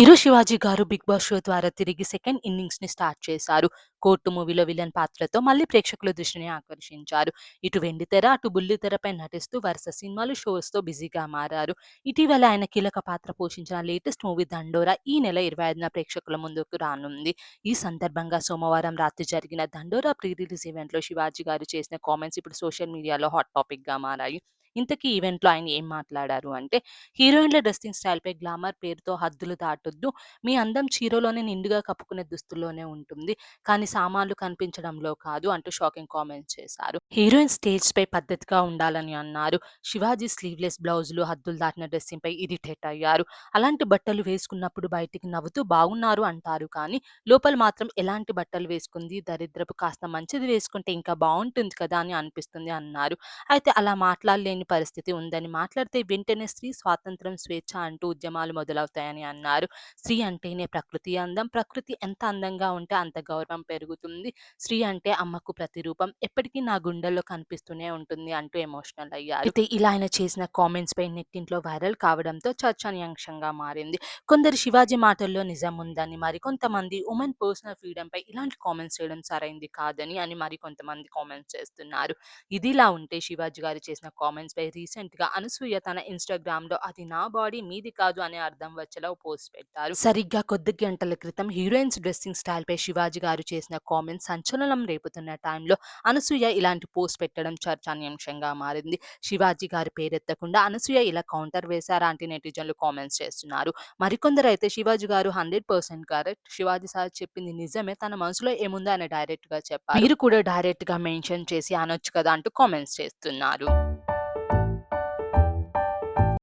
Hero Shivaji గారు 'big boss' show ద్వారా తిరిగి సెకండ్ ఇన్నింగ్స్ని స్టార్ట్ చేశారు. 'కోర్టు' మూవీలో విలన్ పాత్రతో మళ్ళీ ప్రేక్షకుల దృష్టిని ఆకర్షించారు. ఇటు వెండితెర, అటు బుల్లితెరపై నటిస్తూ వరుస సినిమాలు, షోస్‌తో బిజీగా మారారు. ఇటీవల ఆయన కీలక పాత్ర పోషించిన లేటెస్ట్ మూవీ దండోరా ఈ నెల 25న ప్రేక్షకుల ముందుకు రానుంది. ఈ సందర్భంగా సోమవారం రాత్రి జరిగిన దండోరా ప్రీ రిలీజ్ ఈవెంట్‌లో శివాజీ గారు చేసిన కామెంట్స్ ఇప్పుడు సోషల్ మీడియాలో హాట్ టాపిక్గా మారాయి. ఇంతకీ ఈవెంట్‌లో ఆయన ఏం మాట్లాడారు అంటే, హీరోయిన్ల డ్రెస్సింగ్ స్టైల్‌పై గ్లామర్ పేరుతో హద్దులు దాటొద్దు. మీ అందం చీరలోనే నిండుగా కప్పుకునే దుస్తుల్లోనే ఉంటుంది. కానీ సామాన్లు కనిపించడంలో కాదు అంటూ షాకింగ్ కామెంట్స్ చేశారు. హీరోయిన్ స్టేజ్‌పై పద్ధతిగా ఉండాలని అన్నారు. శివాజీ స్లీవ్‌లెస్ బ్లౌజులు, హద్దులు దాటిన డ్రెస్సింగ్‌పై ఇరిటేట్ అయ్యారు. అలాంటి బట్టలు వేసుకున్నప్పుడు బయటికి నవ్వుతూ బాగున్నారు అంటారు కానీ, లోపల మాత్రం ఎలాంటి బట్టలు వేసుకుంది దరిద్రపు కాస్త మంచిది వేసుకుంటే ఇంకా బాగుంటుంది కదా అని అనిపిస్తుంది అన్నారు. అయితే అలా మాట్లాడలేని పరిస్థితి ఉందని మాట్లాడితే వెంటనే స్త్రీ స్వాతంత్రం స్వేచ్ఛ అంటూ ఉద్యమాలు మొదలవుతాయని అన్నారు. స్త్రీ అంటేనే ప్రకృతి అందం. ప్రకృతి ఎంత అందంగా ఉంటే అంత గౌరవం పెరుగుతుంది. స్త్రీ అంటే అమ్మకు ప్రతిరూపం. ఎప్పటికీ నా గుండెల్లో కనిపిస్తూనే ఉంటుంది అంటూ ఎమోషనల్ అయ్యారు. అయితే ఇలా ఆయన చేసిన కామెంట్స్ పై నెట్టింట్లో వైరల్ కావడంతో చర్చనీయాంశంగా మారింది. కొందరు శివాజీ మాటల్లో నిజం ఉందని, మరికొంతమంది ఉమెన్ పర్సనల్ ఫ్రీడమ్ పై ఇలాంటి కామెంట్స్ చేయడం సరైంది కాదని అని మరికొంతమంది కామెంట్స్ చేస్తున్నారు. ఇదిలా ఉంటే శివాజీ గారు చేసిన కామెంట్స్ రీసెంట్గా అనసూయ తన ఇన్స్టాగ్రామ్లో అది నా బాడీ మీది కాదు అనే అర్థం వచ్చేలా పోస్ట్ పెట్టారు. సరిగ్గా కొద్ది గంటల క్రితం హీరోయిన్స్ డ్రెస్సింగ్ స్టైల్ పై శివాజీ గారు చేసిన కామెంట్స్ సంచలనం రేపుతున్న టైంలో అనసూయ ఇలాంటి పోస్ట్ పెట్టడం చర్చనీయాంశంగా మారింది. శివాజీ గారు పేరెత్తకుండా అనసూయ ఇలా కౌంటర్ వేశారా అంటే నెటిజన్లు కామెంట్స్ చేస్తున్నారు. మరికొందరైతే శివాజీ గారు 100% కరెక్ట్. శివాజీ సార్ చెప్పింది నిజమే. తన మనసులో ఏముందో డైరెక్ట్గా చెప్పారు. మీరు కూడా డైరెక్ట్గా మెన్షన్ చేసి అనొచ్చు కదా అంటూ కామెంట్స్ చేస్తున్నారు.